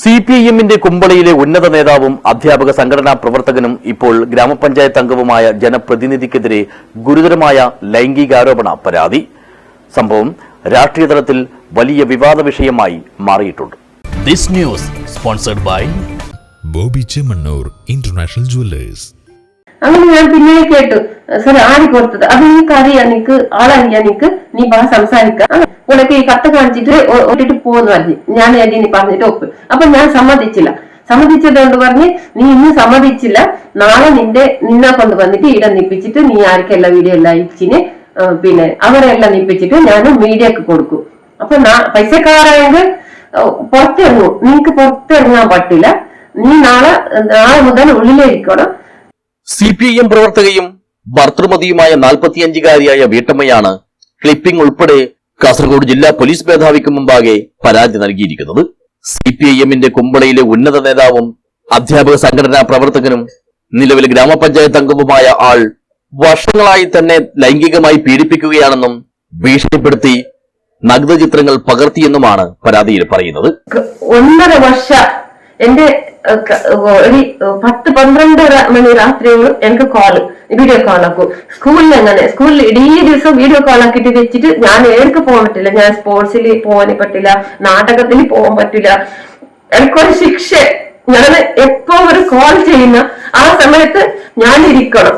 C P I എമ്മിന്റെ കുമ്പളയിലെ ഉന്നത നേതാവും അധ്യാപക സംഘടനാ പ്രവർത്തകനും ഇപ്പോൾ ഗ്രാമപഞ്ചായത്ത് അംഗവുമായ ജനപ്രതിനിധിക്കെതിരെ ഗുരുതരമായ ലൈംഗികാരോപണ പരാതി. സംഭവം രാഷ്ട്രീയ തലത്തിൽ വലിയ വിവാദ വിഷയമായി മാറിയിട്ടുണ്ട്. This news sponsored by Boby Chemmanur international jewellers. അങ്ങനെ ഞാൻ പിന്നെ കേട്ടു. സർ ആര് കൊടുത്തത്? അത് നിനക്ക് അറിയാം നിനക്ക് ആളറിയാം. നിനക്ക് നീ പറ സംസാരിക്കാം. ഉനക്ക് ഈ കത്ത് കാണിച്ചിട്ട് ഒട്ടിട്ട് പോന്ന് പറഞ്ഞു. ഞാൻ എടി നീ പറഞ്ഞിട്ട് ഒപ്പ്. അപ്പൊ ഞാൻ സമ്മതിച്ചില്ല. സമ്മതിച്ചത് കൊണ്ട് പറഞ്ഞ് നീ ഇന്ന് സമ്മതിച്ചില്ല. നാളെ നിന്റെ നിന്നെ കൊണ്ട് വന്നിട്ട് ഇവിടെ നിപ്പിച്ചിട്ട് നീ ആർക്കെല്ലാം വീഡിയോ എല്ലാം അയച്ചിന് പിന്നെ അവരെല്ലാം നിപ്പിച്ചിട്ട് ഞാൻ മീഡിയക്ക് കൊടുക്കും. അപ്പൊ പൈസക്കാരായെങ്കിൽ പുറത്തിറങ്ങും. നിനക്ക് പുറത്തിറങ്ങാൻ പറ്റില്ല. നീ നാളെ നാളെ മുതൽ ഉള്ളിലിരിക്കണം. സി പി ഐ എം പ്രവർത്തകയും ഭർത്തൃമതിയുമായ നാൽപ്പത്തിയഞ്ചുകാരിയായ വീട്ടമ്മയാണ് ക്ലിപ്പിംഗ് ഉൾപ്പെടെ കാസർഗോഡ് ജില്ലാ പോലീസ് മേധാവിക്ക് മുമ്പാകെ പരാതി നൽകിയിരിക്കുന്നത്. സി പി ഐ എമ്മിന്റെ കുമ്പളയിലെ ഉന്നത നേതാവും അധ്യാപക സംഘടനാ പ്രവർത്തകനും നിലവിലെ ഗ്രാമപഞ്ചായത്ത് അംഗവുമായ ആൾ വർഷങ്ങളായി തന്നെ ലൈംഗികമായി പീഡിപ്പിക്കുകയാണെന്നും ഭീഷണിപ്പെടുത്തി നഗ്ന ചിത്രങ്ങൾ പകർത്തിയെന്നുമാണ് പരാതിയിൽ പറയുന്നത്. ഒന്നര വർഷ എന്റെ ഒരു പത്ത് പന്ത്രണ്ട് മണി രാത്രി എനിക്ക് കോൾ വീഡിയോ കോൾ ആക്കും. സ്കൂളിൽ അങ്ങനെ സ്കൂളിൽ ഇടീ ദിവസം വീഡിയോ കോൾ ആക്കിയിട്ട് വെച്ചിട്ട് ഞാൻ ഏർക്ക് പോകാൻ പറ്റില്ല. ഞാൻ സ്പോർട്സിൽ പോകാൻ പറ്റില്ല. നാടകത്തിൽ പോകാൻ പറ്റില്ല. എനിക്കൊരു ശിക്ഷ. ഞാൻ എപ്പോ ഒരു കോൾ ചെയ്യുന്ന ആ സമയത്ത് ഞാൻ ഇരിക്കണം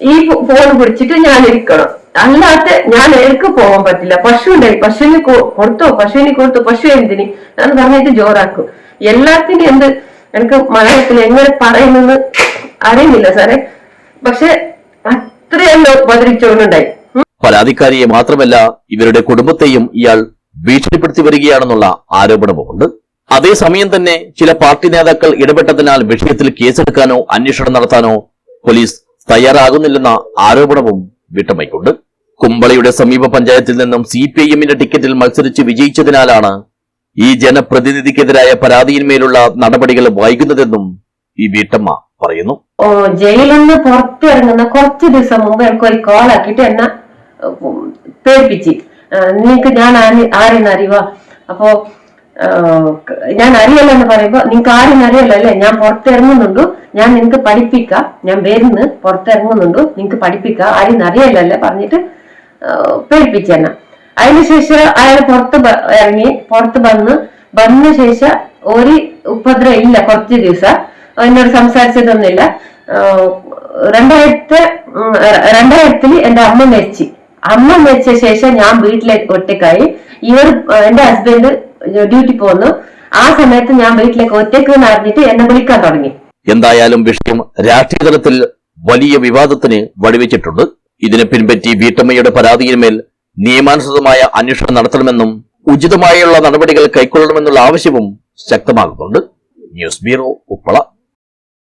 ഈ ഫോൺ പിടിച്ചിട്ട് ഞാൻ ഇരിക്കണം അല്ലാത്ത ഞാൻ എനിക്ക് പോകാൻ പറ്റില്ല. പശു ഉണ്ടായി പശുവിന് കൊടുത്തോ? പശുവിന് കൊടുത്തോ? പശു എന്തിന്? ഞാൻ പറഞ്ഞിട്ട് ജോറാക്കും. എല്ലാത്തിനും എന്ത് എനിക്ക് മലയാളത്തിൽ എങ്ങനെ പറയുന്നത് അറിയുന്നില്ല സാറേ. പക്ഷെ അത്രയല്ല ഉപദ്രവിച്ചുകൊണ്ടുണ്ടായി. പരാതിക്കാരിയെ മാത്രമല്ല ഇവരുടെ കുടുംബത്തെയും ഇയാൾ ഭീഷണിപ്പെടുത്തി വരികയാണെന്നുള്ള ആരോപണവുമുണ്ട്. അതേസമയം തന്നെ ചില പാർട്ടി നേതാക്കൾ ഇടപെട്ടതിനാൽ വിഷയത്തിൽ കേസെടുക്കാനോ അന്വേഷണം നടത്താനോ പോലീസ് തയ്യാറാകുന്നില്ലെന്ന ആരോപണവും വിട്ടമയ്ക്കുണ്ട് കുമ്പളയുടെ സമീപ പഞ്ചായത്തിൽ നിന്നും സി പി ഐ എമ്മിന്റെ ടിക്കറ്റിൽ മത്സരിച്ച് വിജയിച്ചതിനാലാണ് ഈ ജനപ്രതിനിധിക്കെതിരായ പരാതിയിന്മേലുള്ള നടപടികൾ വൈകുന്നതെന്നും ഈ വീട്ടമ്മ പറയുന്നു. ഓ, ജയിലിൽ നിന്ന് പുറത്തിറങ്ങുന്ന കുറച്ച് ദിവസം മുമ്പ് എനിക്ക് ഒരു കോൾ ആക്കിയിട്ട് എന്നെ പേടിപ്പിച്ചു. നിനക്ക് ഞാൻ ആര് ആരെന്ന് അറിയുക അപ്പോ ഞാൻ അറിയല്ല എന്ന് പറയുമ്പോ നിനക്ക് ആരും അറിയല്ലോ ഞാൻ പുറത്തിറങ്ങുന്നുണ്ട്. ഞാൻ നിനക്ക് പഠിപ്പിക്കാം. ഞാൻ വരുന്ന് പുറത്തിറങ്ങുന്നുണ്ട്. നിനക്ക് പഠിപ്പിക്കാം. ആരെന്ന് അല്ലെ? പറഞ്ഞിട്ട് ആ, പേടിപ്പിച്ച് എന്നെ. അതിനുശേഷം അയാൾ പുറത്ത് ഇറങ്ങി പുറത്ത് വന്ന് വന്ന ശേഷം ഒരു ഉപദ്രവം ഇല്ല കുറച്ച് ദിവസം. എന്നോട് സംസാരിച്ചതൊന്നുമില്ല. രണ്ടായിരത്തെ രണ്ടായിരത്തി ഉം, ര- എന്റെ അമ്മ മരിച്ചു. അമ്മ മരിച്ച ശേഷം ഞാൻ വീട്ടിലെ ഒറ്റക്കായി ഇവർ എന്റെ ഹസ്ബൻഡ് ഡ്യൂട്ടി പോന്നു. ആ സമയത്ത് ഞാൻ വീട്ടിലേക്ക് ഒറ്റയ്ക്ക് നടന്നിട്ട് എന്നെ വിളിക്കാൻ തുടങ്ങി. എന്തായാലും വിഷയം രാഷ്ട്രീയ തലത്തിൽ വലിയ വിവാദത്തിന് വഴിവെച്ചിട്ടുണ്ട്. ഇതിനെ പിൻപറ്റി വീട്ടമ്മയുടെ പരാതിയിന്മേൽ നിയമാനുസൃതമായ അന്വേഷണം നടത്തണമെന്നും ഉചിതമായുള്ള നടപടികൾ കൈക്കൊള്ളണമെന്നുള്ള ആവശ്യവും ശക്തമാകുന്നുണ്ട് ന്യൂസ് ബ്യൂറോ ഉപ്പള.